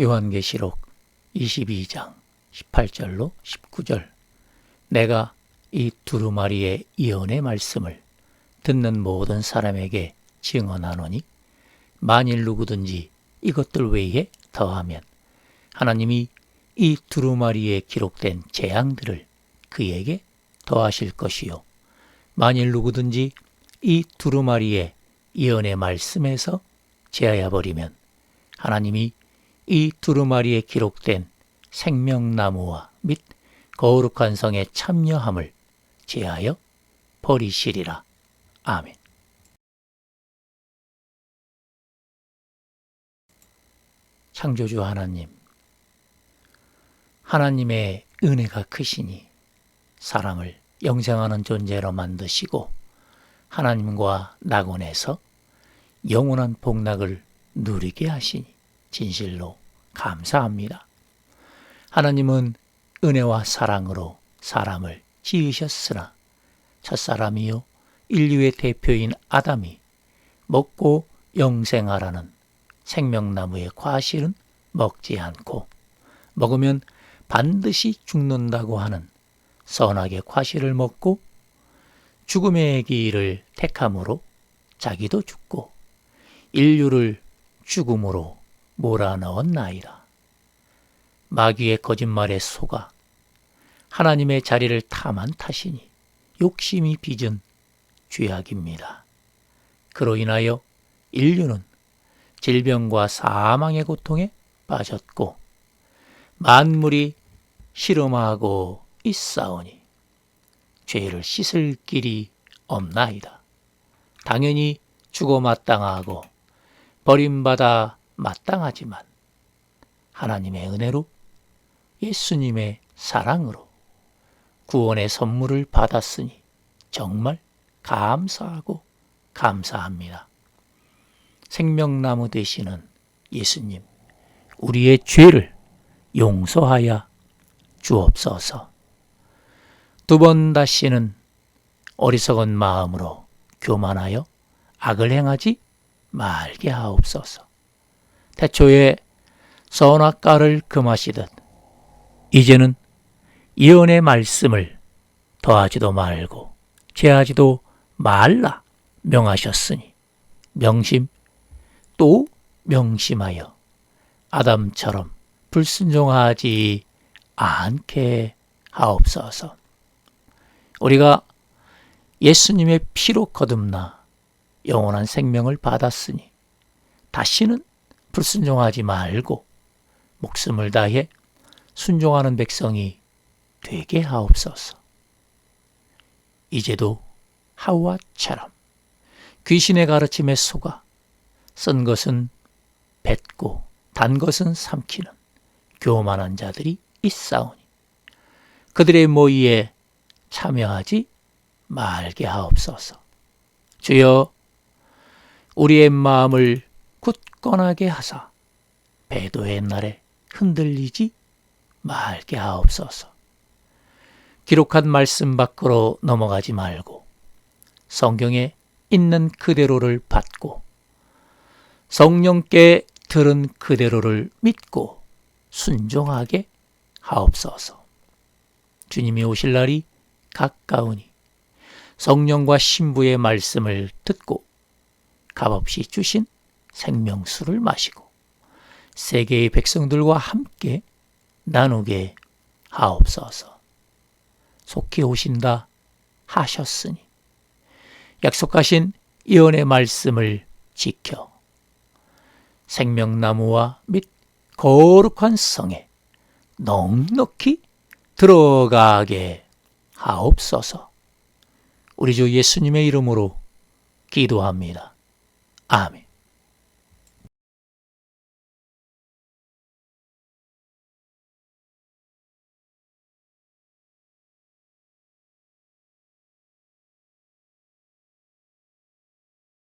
요한계시록 22장 18절로 19절. 내가 이 두루마리의 예언의 말씀을 듣는 모든 사람에게 증언하노니 만일 누구든지 이것들 외에 더하면 하나님이 이 두루마리에 기록된 재앙들을 그에게 더하실 것이요. 만일 누구든지 이 두루마리의 예언의 말씀에서 제하여 버리면 하나님이 이 두루마리에 기록된 생명나무와 및 거룩한 성의 참여함을 제하여 버리시리라. 아멘. 창조주 하나님, 하나님의 은혜가 크시니 사람을 영생하는 존재로 만드시고 하나님과 낙원에서 영원한 복락을 누리게 하시니 진실로 감사합니다. 하나님은 은혜와 사랑으로 사람을 지으셨으나 첫사람이요 인류의 대표인 아담이 먹고 영생하라는 생명나무의 과실은 먹지 않고 먹으면 반드시 죽는다고 하는 선악의 과실을 먹고 죽음의 길을 택함으로 자기도 죽고 인류를 죽음으로 몰아넣었나이다. 마귀의 거짓말에 속아 하나님의 자리를 탐한 탓이니 욕심이 빚은 죄악입니다. 그로 인하여 인류는 질병과 사망의 고통에 빠졌고 만물이 실험하고 있사오니 죄를 씻을 길이 없나이다. 당연히 죽어 마땅하고 버림받아 마땅하지만 하나님의 은혜로 예수님의 사랑으로 구원의 선물을 받았으니 정말 감사하고 감사합니다. 생명나무 되시는 예수님, 우리의 죄를 용서하여 주옵소서. 두 번 다시는 어리석은 마음으로 교만하여 악을 행하지 말게 하옵소서. 태초에 선악과를 금하시듯 이제는 예언의 말씀을 더하지도 말고 제하지도 말라 명하셨으니 명심 또 명심하여 아담처럼 불순종하지 않게 하옵소서. 우리가 예수님의 피로 거듭나 영원한 생명을 받았으니 다시는 불순종하지 말고 목숨을 다해 순종하는 백성이 되게 하옵소서. 이제도 하와처럼 귀신의 가르침에 속아 쓴 것은 뱉고 단 것은 삼키는 교만한 자들이 있사오니 그들의 모의에 참여하지 말게 하옵소서. 주여 우리의 마음을 굳건하게 하사 배도의 날에 흔들리지 말게 하옵소서. 기록한 말씀 밖으로 넘어가지 말고 성경에 있는 그대로를 받고 성령께 들은 그대로를 믿고 순종하게 하옵소서. 주님이 오실 날이 가까우니 성령과 신부의 말씀을 듣고 값없이 주신 생명수를 마시고 세계의 백성들과 함께 나누게 하옵소서. 속히 오신다 하셨으니 약속하신 예언의 말씀을 지켜 생명나무와 및 거룩한 성에 넉넉히 들어가게 하옵소서. 우리 주 예수님의 이름으로 기도합니다. 아멘.